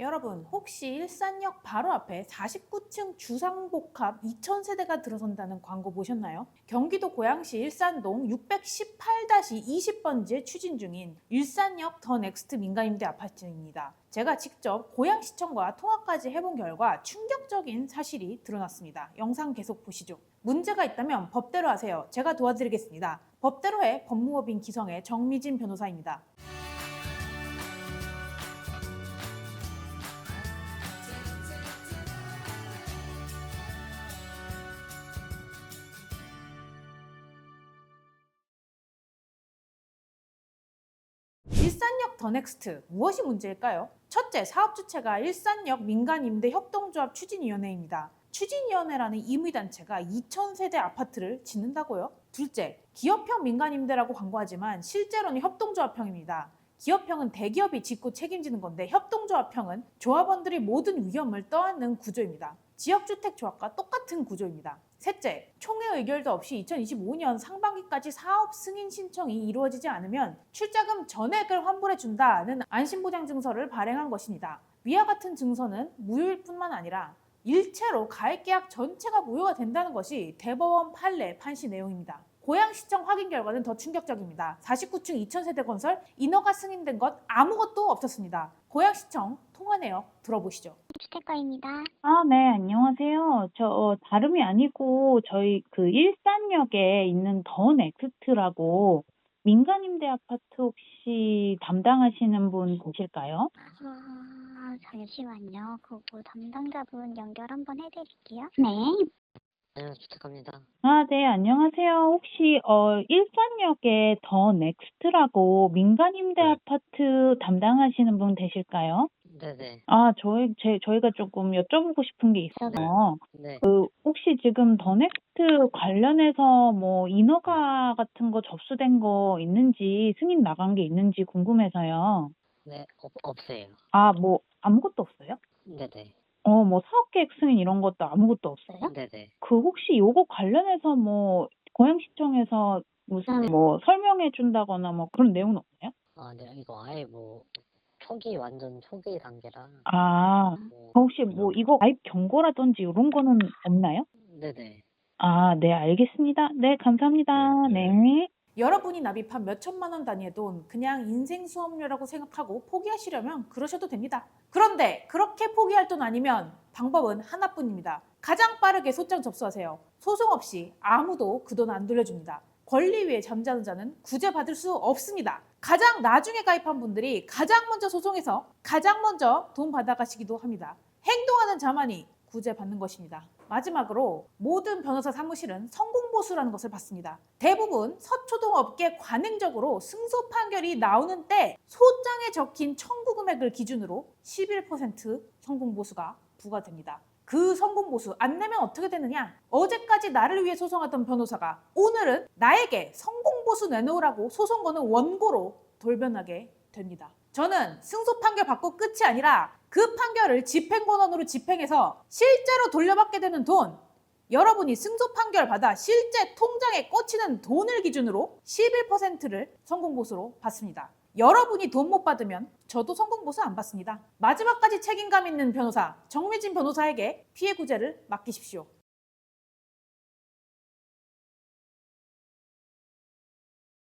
여러분 혹시 일산역 바로 앞에 49층 주상복합 2000세대가 들어선다는 광고 보셨나요? 경기도 고양시 일산동 618-20번지에 추진 중인 일산역 더 넥스트 민간임대 아파트입니다. 제가 직접 고양시청과 통화까지 해본 결과 충격적인 사실이 드러났습니다. 영상 계속 보시죠. 문제가 있다면 법대로 하세요. 제가 도와드리겠습니다. 법대로 해 법무법인 기성의 정미진 변호사입니다. 일산역 더 넥스트 무엇이 문제일까요? 첫째, 사업 주체가 일산역 민간임대 협동조합 추진위원회입니다. 추진위원회라는 임의단체가 2,000세대 아파트를 짓는다고요? 둘째, 기업형 민간임대라고 광고하지만 실제로는 협동조합형입니다. 기업형은 대기업이 짓고 책임지는 건데 협동조합형은 조합원들이 모든 위험을 떠안는 구조입니다. 지역주택조합과 똑같은 구조입니다. 셋째, 총회 의결도 없이 2025년 상반기까지 사업 승인 신청이 이루어지지 않으면 출자금 전액을 환불해 준다는 안심보장 증서를 발행한 것입니다. 위와 같은 증서는 무효일 뿐만 아니라 일체로 가액계약 전체가 무효가 된다는 것이 대법원 판례 판시 내용입니다. 고양시청 확인 결과는 더 충격적입니다. 49층 2000세대 건설 인허가 승인된 것 아무것도 없었습니다. 고양시청 통화 내역 들어보시죠. 주택가입니다. 아, 네, 안녕하세요. 저, 어, 다름이 아니고, 저희 그 일산역에 있는 더 넥스트라고 민간임대 아파트 혹시 담당하시는 분 계실까요? 아, 잠시만요. 그거 담당자분 연결 한번 해드릴게요. 네. 네, 주택합니다. 아, 네, 안녕하세요. 혹시, 어, 일산역에 더 넥스트라고 민간임대 네. 아파트 담당하시는 분 되실까요? 네네. 아, 저희, 제, 저희가 조금 여쭤보고 싶은 게 있어서, 네. 그 혹시 지금 더 넥스트 관련해서 뭐 인허가 같은 거 접수된 거 있는지 승인 나간 게 있는지 궁금해서요. 네, 없, 없어요. 아, 뭐 아무것도 없어요? 네네. 어, 뭐 사업 계획 승인 이런 것도 아무것도 없어요? 네네. 그 혹시 요거 관련해서 뭐 고양시청에서 무슨 음. 뭐 설명해 준다거나 뭐 그런 내용은 없나요? 아, 네, 이거 아예 뭐, 초기, 완전 초기 단계라. 아, 뭐, 혹시 뭐 이거 가입 경고라든지 이런 거는 없나요? 네네. 아, 네, 알겠습니다. 네, 감사합니다. 네, 네. 여러분이 납입한 몇 천만 원 단위의 돈 그냥 인생 수업료라고 생각하고 포기하시려면 그러셔도 됩니다. 그런데 그렇게 포기할 돈 아니면 방법은 하나뿐입니다. 가장 빠르게 소장 접수하세요. 소송 없이 아무도 그 돈 안 돌려줍니다. 권리 위에 잠자는 자는 구제받을 수 없습니다. 가장 나중에 가입한 분들이 가장 먼저 소송해서 가장 먼저 돈 받아가시기도 합니다. 행동하는 자만이 구제받는 것입니다. 마지막으로 모든 변호사 사무실은 성공보수라는 것을 받습니다. 대부분 서초동 업계 관행적으로 승소 판결이 나오는 때 소장에 적힌 청구 금액을 기준으로 11% 성공보수가 부과됩니다. 그 성공보수 안 내면 어떻게 되느냐? 어제까지 나를 위해 소송하던 변호사가 오늘은 나에게 성공보수 내놓으라고 소송 거는 원고로 돌변하게 됩니다. 저는 승소 판결 받고 끝이 아니라 그 판결을 집행권원으로 집행해서 실제로 돌려받게 되는 돈 여러분이 승소 판결 받아 실제 통장에 꽂히는 돈을 기준으로 11%를 성공보수로 받습니다. 여러분이 돈 못 받으면 저도 성공보수 안 받습니다. 마지막까지 책임감 있는 변호사 정미진 변호사에게 피해 구제를 맡기십시오.